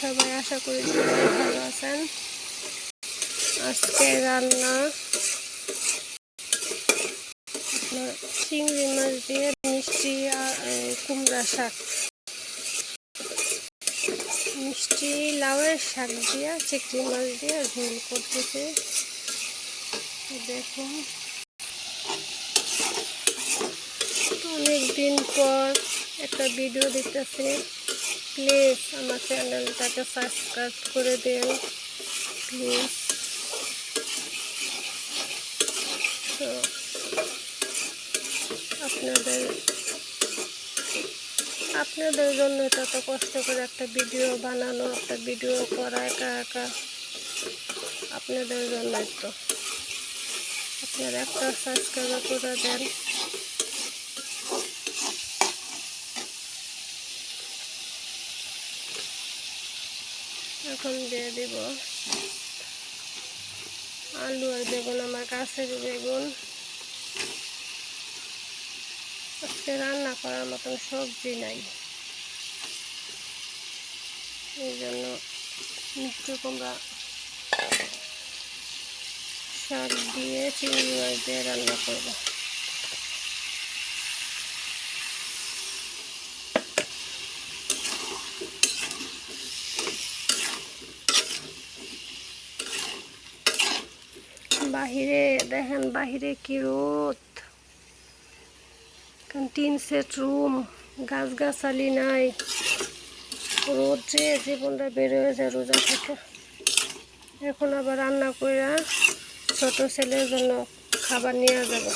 সবাই? আশা করি ভালো আছেন। আজকে রান্না চিংড়ি মাছ দিয়ে মিষ্টি আর কুমড়া শাক। মিষ্টি লাউয়ের শাক দিয়ে, চিংড়ি মাছ দিয়ে ঝোল করতেছে। দেখুন। অনেক দিন পর একটা ভিডিও দেখতেছি। প্লিজ আমার চ্যানেলটাকে সাবস্ক্রাইব করে দিন, প্লিজ। তো, আপনাদের আপনাদের জন্য তো এত কষ্ট করে একটা ভিডিও বানানো, একটা ভিডিও করা একা একা, আপনাদের জন্যই তো। আপনারা একটা সাবস্ক্রাইব করে দেন। এখন দিয়ে দিব। আলু আর বেগুন আমার কাছের বেগুন। আজকে রান্না করার মতন সবজি নাই। এই জন্য মিষ্টি কুমড়া শাক দিয়ে চিংড়ি মাছ দিয়ে রান্না করব। বাহিরে, দেখেন বাহিরে কি রোদ। তিন সেট রুম গাছ গাছালি নাই। রোদ জীবনটা বের হয়ে যায় রোজা থেকে। এখন আবার রান্না করে ছোট ছেলের জন্য খাবার নিয়ে যাব।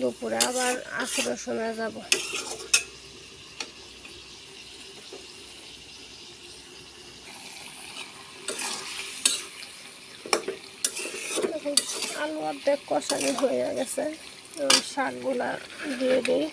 দুপুরে আবার সময় যাব এখন আলু অর্ধেক কষানি হয়ে গেছে। শাকগুলা দিয়ে দিই।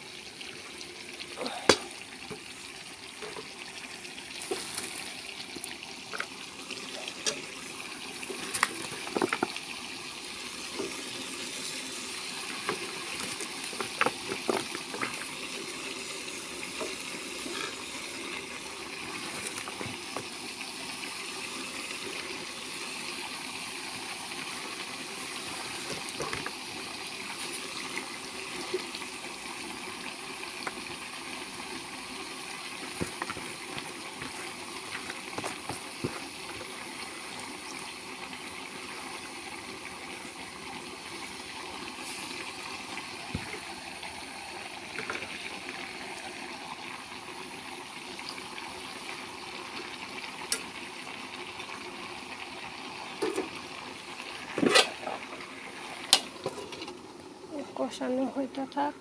কষানো হইতে থাক।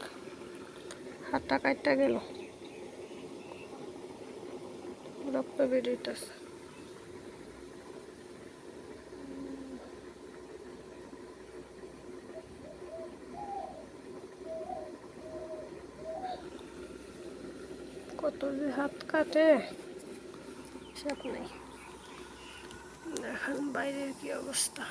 হাতটা কাটটা গেল। রক্ত বেরিয়েছে কত যে হাত কাটে সব নেই। দেখেন বাইরের কি অবস্থা।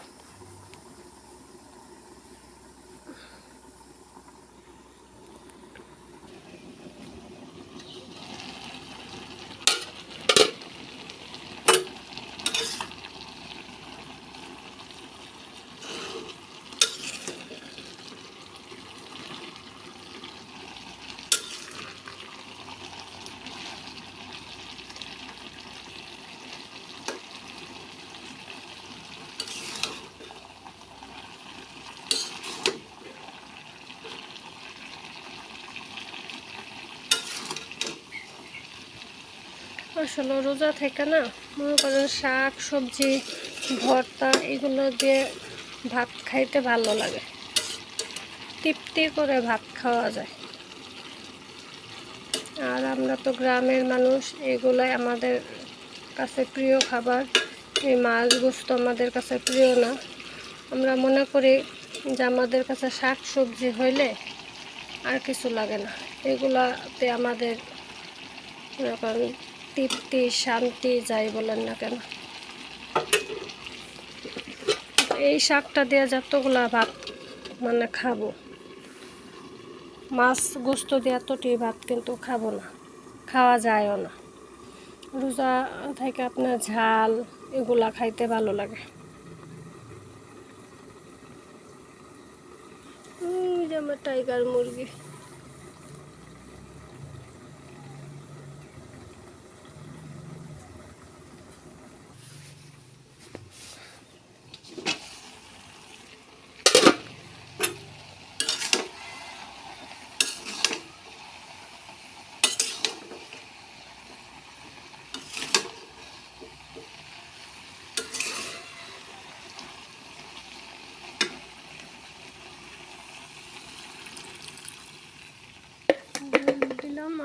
আসলে রোজা থেকে না, মনে করেন শাক, সবজি, ভর্তা এগুলো দিয়ে ভাত খাইতে ভালো লাগে। তৃপ্তি করে ভাত খাওয়া যায়। আর আমরা তো গ্রামের মানুষ, এগুলাই আমাদের কাছে প্রিয় খাবার। এই মাছ গোস্ত আমাদের কাছে প্রিয় না। আমরা মনে করি যে আমাদের কাছে শাক, সবজি হইলে আর কিছু লাগে না। এগুলাতে আমাদের মনে করেন তৃপ্তি, শান্তি, যাই বলেন না কেন। এই শাকটা দিয়ে যতগুলা ভাত মানে খাব, মাছ গোস্ত দিয়ে এতটি ভাত কিন্তু খাব না, খাওয়া যায়ও না। রোজা থেকে আপনার ঝাল, এগুলা খাইতে ভালো লাগে। আমার টাইগার মুরগি।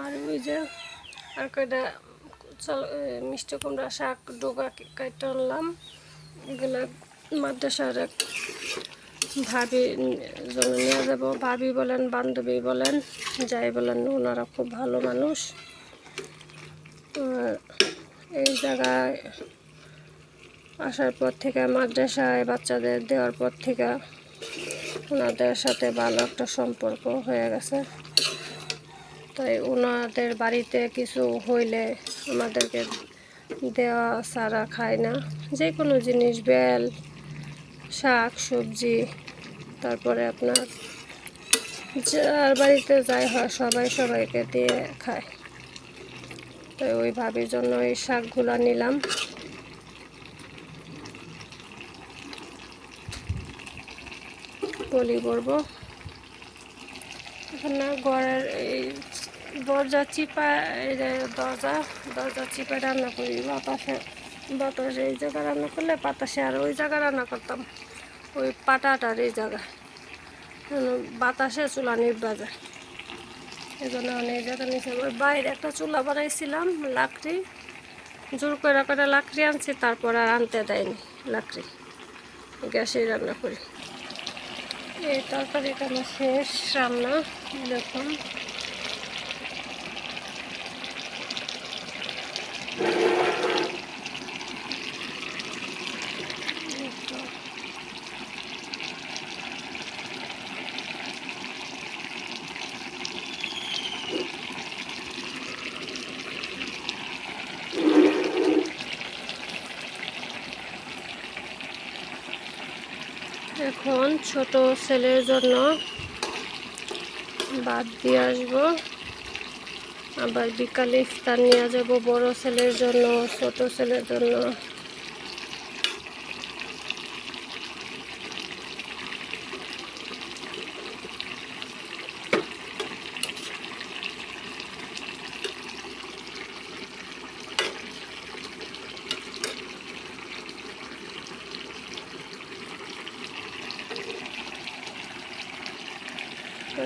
আর ওই যে আর কয়টা, চল মিষ্টি কুমড়া শাক, ডোগা কেটে আনলাম। এগুলো মাদ্রাসার এক ভাবি জন্য নিয়ে যাব। ভাবি বলেন, বান্ধবী বলেন, যাই বলেন, ওনারা খুব ভালো মানুষ। এই জায়গায় আসার পর থেকে মাদ্রাসায় বাচ্চাদের দেওয়ার পর থেকে ওনাদের সাথে ভালো একটা সম্পর্ক হয়ে গেছে। তাই ওনাদের বাড়িতে কিছু হইলে আমাদেরকে দেওয়া সারা খায় না। যে কোনো জিনিস, বেল, শাক, সবজি, তারপরে আপনার যার বাড়িতে যাই হয়, সবাই সবাইকে দিয়ে খায়। তো ওই ভাবির জন্য এই শাকগুলো নিলাম। বলি করব এখানে ঘরের এই দরজা চিপা দরজা দরজা চিপা রান্না করি। বাতাসে বাতাসে এই জায়গা রান্না করলে বাতাসে আর ওই জায়গা রান্না করতাম। ওই পাটাটার এই জায়গায় যেন বাতাসে চুলা নিবা যায়। এই জন্য অনেক জায়গা নিয়েছে ওই বাইরে একটা চুলা বানাইছিলাম, লাকড়ি। জোর করে করে লাকড়ি আনছি, তারপর আর আনতে দেয়নি লাকড়ি। গ্যাসেই রান্না করি। এই তরকারিটা আমার শেষ রান্না, দেখুন। এখন ছোট ছেলের জন্য বাদ দিয়ে আসব। আবার বিকালে ইফতার নিয়ে যাব বড় ছেলের জন্য, ছোট ছেলের জন্য।